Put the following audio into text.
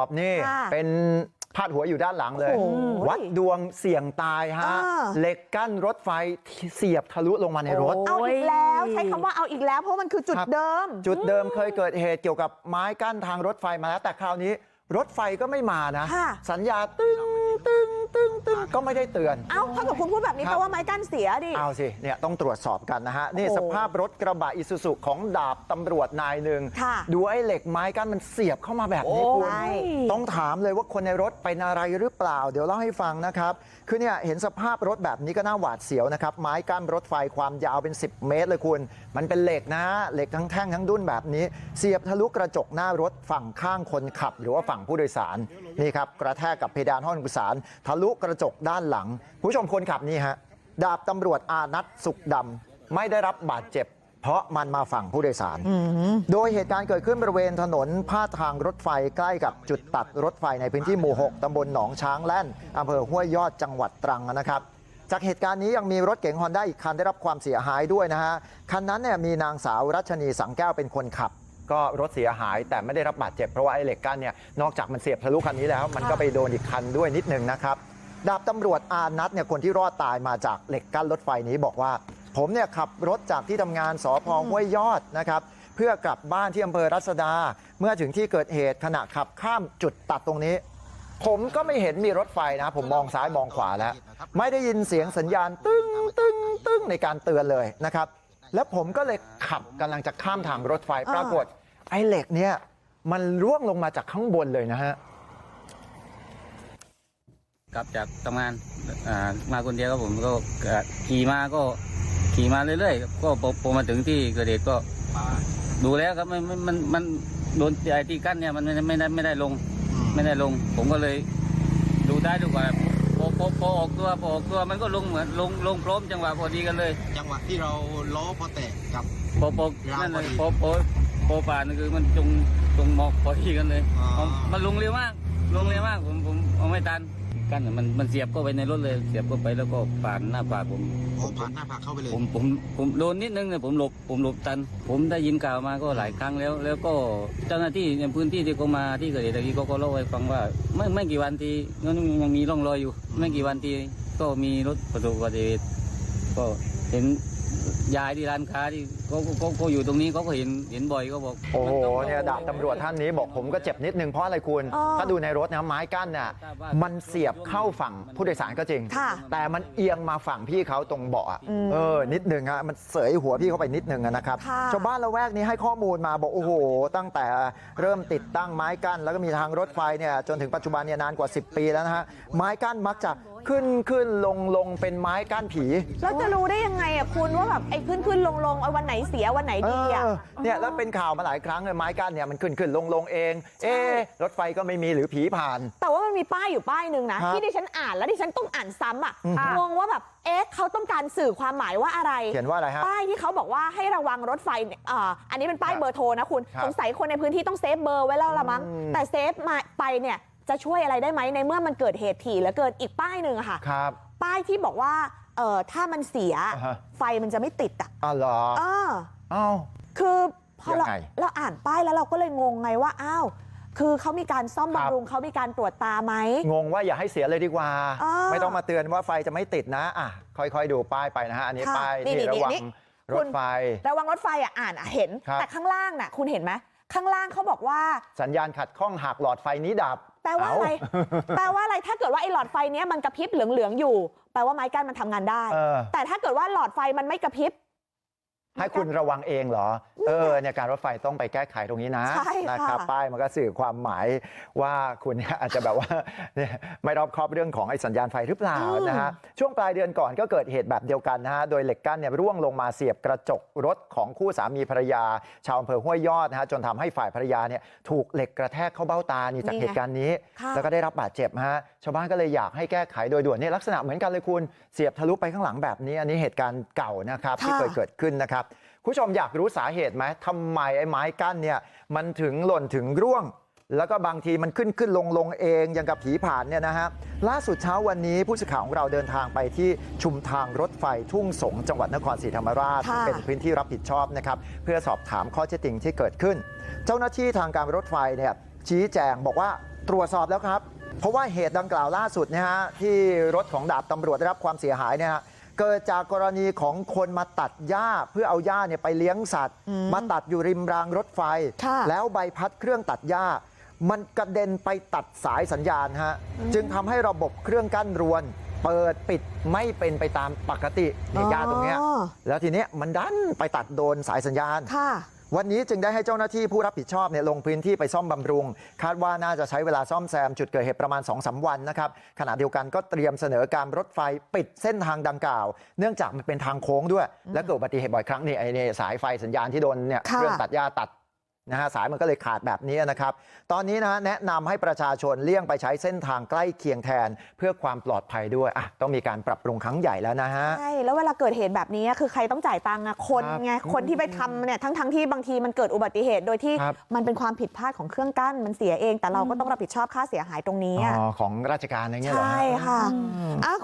อบนี่ค่ะเป็นพาดหัวอยู่ด้านหลังเลยโอ้โหวัดดวงเสี่ยงตายฮะอ่าเหล็กกั้นรถไฟเสียบทะลุลงมาในรถเอาโอ้ยอีกแล้วใช้คำว่าเอาอีกแล้วเพราะมันคือจุดครับเดิม จุดเดิมเคยเกิดเหตุเกี่ยวกับไม้กั้นทางรถไฟมาแล้วแต่คราวนี้รถไฟก็ไม่มานะค่ะสัญญาตึ้งตึ้ง ตึ้งตึ้งก็ไม่ได้เตือน เอ้าถ้าเกิดคุณพูดแบบนี้ครับแปลว่าไม้กั้นเสียดิเอาสิเนี่ยต้องตรวจสอบกันนะฮะนี่โอ้โหสภาพรถกระบะอิซูซุของดาบตำรวจนายหนึ่งค่ะดูไอ้เหล็กไม้กั้นมันเสียบเข้ามาแบบนี้คุณใช่ต้องถามเลยว่าคนในรถเป็นอะไรหรือเปล่า เดี๋ยวเล่าให้ฟังนะครับคือเนี่ยเห็นสภาพรถแบบนี้ก็น่าหวาดเสียวนะครับไม้กั้นรถไฟความยาวเป็น 10 เมตรเลยคุณ มันเป็นเหล็กนะเหล็กทั้งแท่งทั้งดุ้นแบบนี้ เสียบทะลุกระจกหน้ารถฝั่งข้างคนขับ หรือว่าฝั่งผู้โดยสารนี่ครับกระแทกกับเพดานห้องโดยสารทะลุกระจกด้านหลังผู้ชมคนขับนี่ฮะดาบตำรวจอานัทสุขดำไม่ได้รับบาดเจ็บ เพราะมันมาฝั่งผู้โดยสาร โดยเหตุการณ์เกิดขึ้นบริเวณถนนพาดทางรถไฟใกล้กับจุดตัดรถไฟในพื้นที่หมู่ 6 ตำบลหนองช้างแล่นอำเภอห้วยยอดจังหวัดตรังนะครับจากเหตุการณ์นี้ยังมีรถเก๋งฮอนด้าอีกคันได้รับความเสียหายด้วยนะฮะคันนั้นเนี่ยมีนางสาวรัชนีสังแก้วเป็นคนขับ ก็รถเสียหายแต่ไม่ได้รับบาดเจ็บเพราะว่าไอ้เหล็กกั้นเนี่ยนอกจากมันเสียบทะลุคันนี้แล้ว มันก็ไปโดนอีกคันด้วยนิดนึงนะครับดาบตำรวจอานัทเนี่ยคนที่รอดตายมาจากเหล็กกั้นรถไฟนี้บอกว่า ผมเนี่ยขับรถจากที่ทำงานสพห้วยยอดนะครับเพื่อกลับบ้านที่อำเภอรัศดา เมื่อถึงที่เกิดเหตุขณะขับข้ามจุดตัดตรงนี้ ผมก็ไม่เห็นมีรถไฟนะ ผมมองซ้ายมองขวาแล้ว ไม่ได้ยินเสียงสัญญาณตึ้งตึ้งตึ้งในการเตือนเลยนะครับแล้วผมก็เลยขับกำลังจะข้ามทางรถไฟอ่าปรากฏ ไอ้เหล็กเนี่ยมันร่วงลงมาจากข้างบนเลยนะฮะกลับจากทำงานอ่ามาคนเดียวก็ผมก็เอ่อขี่มาก็ขี่มาเรื่อยๆก็พอพอมาถึงที่เกิดเหตุก็ดูแล้วครับมันมันมันมันโดนไอ้ที่กั้นเนี่ยมันไม่ได้ไม่ได้ไม่ได้ลง ไม่ได้ลง ผมก็เลยดูได้ดูกว่าพอพอพอออกตัวพอออกตัวมันก็ลงเหมือนลงลงพร้อมจังหวะพอดีกันเลย จังหวะที่เราล้อพอแตกกับพอพอราวนั่นเลยพอดีพอพ อพอผ่านคือมันจงจงหมอกพอดีกันเลยอ๋อ มันลงเร็วมากลงเร็วมากผมผมเอาไม่ทันกั้นน่ะมันมันเสียบเข้าไปในรถเลยเสียบเข้าไปแล้วก็ผ่านหน้าปากผมโอ้ผ่านหน้าผากเข้าไปเลยผมผมผมโดนนิดนึงเนี่ยผมหลบผมหลบทัน ผมได้ยินข่าวมาก็หลายครั้งแล้ว แล้วก็เจ้าหน้าที่ในพื้นที่ที่เขามาที่เกิดเหตุตะกี้เขาก็เล่าให้ฟังว่า ไม่ไม่กี่วันทีนั่นยังมีร่องรอยอยู่ ไม่กี่วันทีก็มีรถประสบอุบัติเหตุก็เห็น ยายที่ร้านค้าที่เขาเขาเขาเขาอยู่ตรงนี้เขาก็เห็นเห็นบ่อยก็บอกโอ้โหเนี่ยดาบตำรวจท่านนี้บอกผมก็เจ็บนิดนึงเพราะอะไรคุณ อ๋อถ้าดูในรถนะไม้กั้นน่ะมันเสียบเข้าฝั่งผู้โดยสารก็จริง ค่ะแต่มันเอียงมาฝั่งพี่เขาตรงเบาะอะอืมเออนิดนึงฮะมันเสยหัวพี่เข้าไปนิดนึงอะนะครับ ค่ะ ชาวบ้านละแวกนี้ให้ข้อมูลมาบอกโอ้โห ตั้งแต่เริ่มติดตั้งไม้กั้น แล้วก็มีทางรถไฟเนี่ยจนถึงปัจจุบันเนี่ยนานกว่า 10 ปีแล้วนะฮะไม้กั้นมักจะขึ้นขึ้นลงลงเป็นไม้กั้นผีแล้วจะรู้ได้ยังไงอะคุณว่าแบบไอ้ขึ้นขึ้นลงลงเอาวันไหนเสียวันไหนดีอะเออเนี่ยแล้วเป็นข่าวมาหลายครั้งเลยไม้กั้นเนี่ยมันขึ้นขึ้นลงลงเอง เอ๊ะรถไฟก็ไม่มีหรือผีผ่าน แต่ว่ามันมีป้ายอยู่ป้ายหนึ่งนะครับที่ดิฉันอ่านแล้วดิฉันต้องอ่านซ้ำอะอืมงงว่าแบบเอ๊ะเขาต้องการสื่อความหมายว่าอะไรเขียนว่าอะไรฮะป้ายที่เขาบอกว่าให้ระวังรถไฟเนี่ยอ่าอันนี้เป็นป้ายครับเบอร์โทรนะคุณครับสงสัยคนในพื้นที่ต้องเซฟเบอร์ไว้แล้วละมั้งอืมแต่เซฟมาไปเนี่ย จะช่วยอะไรได้ไหมในเมื่อมันเกิดเหตุถี่เหลือเกินอีกป้ายหนึ่งอะค่ะครับป้ายที่บอกว่าเออถ้ามันเสียอ่าฮะไฟมันจะไม่ติดอะอ้าวเหรอเอออ้าวคือพอเรายังไงเราอ่านป้ายแล้วเราก็เลยงงไงว่าอ้าวคือเขามีการซ่อมครับบำรุงเขามีการตรวจตาไหมงงว่าอย่าให้เสียเลยดีกว่าเออไม่ต้องมาเตือนว่าไฟจะไม่ติดนะอะค่อยๆดูป้ายไปนะฮะอันนี้ค่ะป้ายนี่ที่นี่ระวังนี่รคุถณไฟระวังรถไฟอะอ่านอะเห็นครับแต่ข้างล่างน่ะคุณเห็นไหมข้างล่างเขาบอกว่าสัญญาณขัดข้องหากหลอดไฟนี้ดับแป ลว่าเอะไรแปลว่าอะไรถ้าเกิดว่าไอ้หลอดไฟเนี้ยมันกระพริบเหลืองๆอยู่แปลว่าไม้กั้นมันทำงานได้เออแต่ถ้าเกิดว่าหลอดไฟมันไม่กระพริบ ให้คุณระวังเองเหรอเออเนี่ยการรถไฟต้องไปแก้ไขตรงนี้นะใช่ค่ะนะครับป้ายมันก็สื่อความหมายว่าคุณเนี่ยอาจจะแบบว่าเนี่ยไม่รอบคอบเรื่องของไอ้สัญญาณไฟหรือเปล่านะฮะช่วงปลายเดือนก่อนก็เกิดเหตุแบบเดียวกันนะฮะโดยเหล็กกั้นเนี่ยร่วงลงมาเสียบกระจกรถของคู่สามีภรรยา ชาวอำเภอห้วยยอดนะฮะจนทำให้ฝ่ายภรรยาเนี่ยถูกเหล็กกระแทกเข้าเบ้าตานี่จากนี่ไงเหตุการณ์นี้ค่ะแล้วก็ได้รับบาดเจ็บฮะชาวบ้านก็เลยอยากให้แก้ไขโดยด่วนเนี่ยลักษณะเหมือนกันเลยคุณเสียบทะลุไปข้างหลังแบบนี้อันนี้เหตุการณ์เก่านะครับที่เคยเกิดขึ้นนะครับคุณ ผู้ชมอยากรู้สาเหตุไหมทำไมไอ้ไม้กั้นเนี่ยมันถึงหล่นถึงร่วงแล้วก็บางทีมันขึ้นขึ้นลงลงเองยังกับผีผ่านเนี่ยนะฮะล่าสุดเช้าวันนี้ผู้สื่อข่าวของเราเดินทางไปที่ชุมทางรถไฟทุ่งสงจังหวัดนครศรีธรรมราชค่ะเป็นพื้นที่รับผิดชอบนะครับเพื่อสอบถามข้อเท็จจริงที่เกิดขึ้น เจ้าหน้าที่ทางการรถไฟเนี่ยชี้แจงบอกว่าตรวจสอบแล้วครับ เพราะว่าเหตุดังกล่าวล่าสุดเนะฮะที่รถของดาบตำรวจได้รับความเสียหายเนี่ยฮะ เกิดจากกรณีของคนมาตัดหญ้าเพื่อเอาหญ้าเนี่ยไปเลี้ยงสัตว์มาตัดอยู่ริมรางรถไฟค่ะแล้วใบพัดเครื่องตัดหญ้ามันกระเด็นไปตัดสายสัญญาณฮะจึงทำให้ระบบเครื่องกั้นรวน เปิดปิดไม่เป็นไปตามปกติเนี่ยหญ้าตรงเนี้ยอ๋อแล้วทีเนี้ยมันดันไปตัดโดนสายสัญญาณค่ะ วันนี้จึงได้ให้เจ้าหน้าที่ผู้รับผิดชอบเนี่ยลงพื้นที่ไปซ่อมบำรุงคาดว่าน่าจะใช้เวลาซ่อมแซมจุดเกิดเหตุประมาณ2อสวันนะครับขณะเดียวกันก็เตรียมเสนอการรถไฟปิดเส้นทางดังกล่าว เนื่องจากมันเป็นทางโค้งด้วยและเกิดอุบัติเหตุบ่อยครั้งนี่ไอ้สายไฟสัญญาณที่โดนเนี่ยค่ะเครื่องตัดหญ้าตัด สายมันก็เลยขาดแบบนี้นะครับตอนนี้นะฮะแนะนำให้ประชาชนเลี่ยงไปใช้เส้นทางใกล้เคียงแทนเพื่อความปลอดภัยด้วยอะต้องมีการปรับปรุงครั้งใหญ่แล้วนะฮะใช่แล้วเวลาเกิดเหตุแบบนี้คือใครต้องจ่ายตังค์อะคนครับไงคนที่ไปทำเนี่ยทั้งทั้งที่บางทีมันเกิดอุบัติเหตุโดยที่ครับมันเป็นความผิดพลาดของเครื่องกั้นมันเสียเองแต่เราก็ต้องรับผิดชอบค่าเสียหายตรงนี้อ๋อะอของราชการอะไรเงี้ยเหรอใช่ฮะค่ะอะ